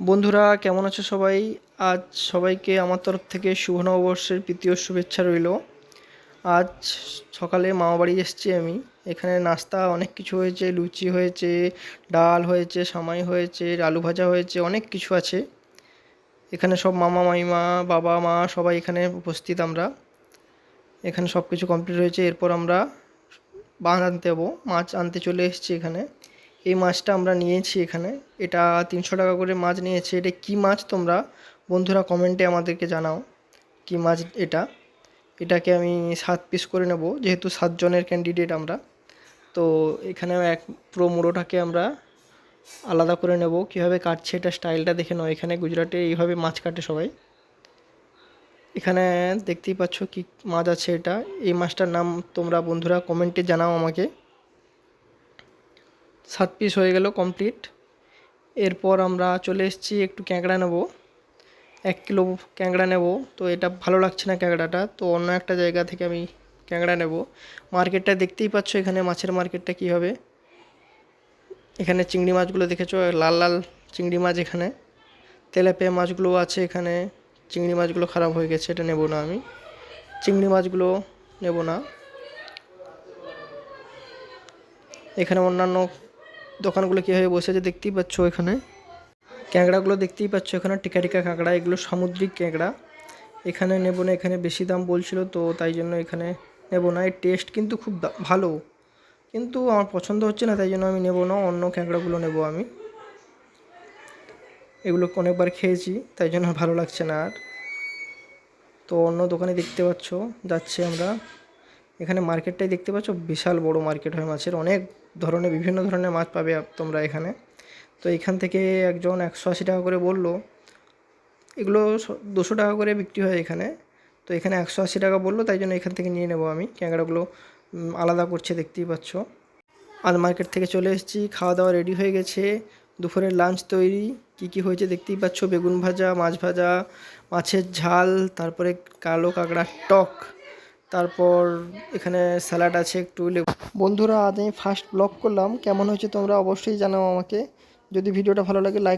বন্ধুরা, কেমন আছো সবাই? আজ সবাইকে আমার তরফ থেকে শুভ নববর্ষের প্রীতীয় শুভেচ্ছা রইল। আজ সকালে মামা বাড়ি এসেছি আমি। এখানে নাস্তা, অনেক কিছু হয়েছে, লুচি হয়েছে, ডাল হয়েছে, সামাই হয়েছে, আলু ভাজা হয়েছে, অনেক কিছু আছে। এখানে সব মামা, মামিমা, বাবা, মা সবাই এখানে উপস্থিত আমরা। এখানে সব কিছু কমপ্লিট হয়েছে। এরপর আমরা মাছ আনতে যাব। মাছ আনতে চলে এসেছি এখানে। এই মাছটা আমরা নিয়েছি এখানে। এটা তিনশো টাকা করে মাছ নিয়েছি। এটা কী মাছ তোমরা? বন্ধুরা কমেন্টে আমাদেরকে জানাও কী মাছ এটা। এটাকে আমি সাত পিস করে নেব, যেহেতু সাতজনের ক্যান্ডিডেট আমরা। তো এখানে এক পুরো মুড়োটাকে আমরা আলাদা করে নেব। কীভাবে কাটছে এটা স্টাইলটা দেখে নাও। এখানে গুজরাটে এইভাবে মাছ কাটে সবাই। এখানে দেখতেই পাচ্ছ কি মাছ আছে এটা। এই মাছটার নাম তোমরা বন্ধুরা কমেন্টে জানাও আমাকে। সাত পিস হয়ে গেল কমপ্লিট এরপর আমরা চলে এসেছি, একটু ক্যাঁকড়া নেব। এক কিলো ক্যাঁকড়া নেব। তো এটা ভালো লাগছে না ক্যাংড়াটা তো অন্য একটা জায়গা থেকে আমি ক্যাংড়া নেব। মার্কেটটা দেখতেই পাচ্ছ এখানে মাছের মার্কেটটা কী হবে। এখানে চিংড়ি মাছগুলো দেখেছ? লাল লাল চিংড়ি মাছ এখানে। তেলাপিয়া মাছগুলো আছে এখানে। চিংড়ি মাছগুলো খারাপ হয়ে গেছে, এটা নেব না আমি। চিংড়ি মাছগুলো নেব না। এখানে অন্যান্য দোকানগুলো কীভাবে বসে আছে দেখতেই পাচ্ছ এখানে। ক্যাংড়াগুলো দেখতেই পাচ্ছ এখানে, টিকা টিকা কাঁকড়া, এগুলো সামুদ্রিক ক্যাংড়া এখানে নেব না, এখানে বেশি দাম বলছিল তো তাই জন্য এখানে নেব না। এর টেস্ট কিন্তু খুব ভালো। কিন্তু আমার পছন্দ হচ্ছে না, তাই জন্য আমি নেব না, অন্য ক্যাঁকড়াগুলো নেব আমি। এগুলো অনেকবার খেয়েছি, তাই জন্য ভালো লাগছে না আর। তো অন্য দোকানে দেখতে পাচ্ছ, যাচ্ছি আমরা। এখানে মার্কেটটাই দেখতে পাচ্ছ, বিশাল বড় মার্কেট হয় মাছের, অনেক ধরনের, বিভিন্ন ধরনের মাছ পাবে তোমরা এখানে। তো এখান থেকে একজন একশো আশি টাকা করে বলল, এগুলো দুশো টাকা করে বিক্রি হয় এখানে। তো এখানে একশো আশি টাকা বলল, তাই জন্য এখান থেকে নিয়ে নেব আমি। ক্যাংড়াগুলো আলাদা করছে, দেখতেই পাচ্ছ। আজ মার্কেট থেকে চলে এসেছি, খাওয়া দাওয়া রেডি হয়ে গেছে। দুপুরের লাঞ্চ তৈরি, কী কী হয়েছে দেখতেই পাচ্ছ। বেগুন ভাজা, মাছ ভাজা, মাছের ঝাল, তারপরে কালো কাঁকড়ার টক। তারপর এখানে স্যালাড আছে একটু লেবু। বন্ধুরা, আজ আমি ফার্স্ট ব্লগ করলাম। কেমন হয়েছে তোমরা অবশ্যই জানাও আমাকে। যদি ভিডিওটা ভালো লাগে লাইক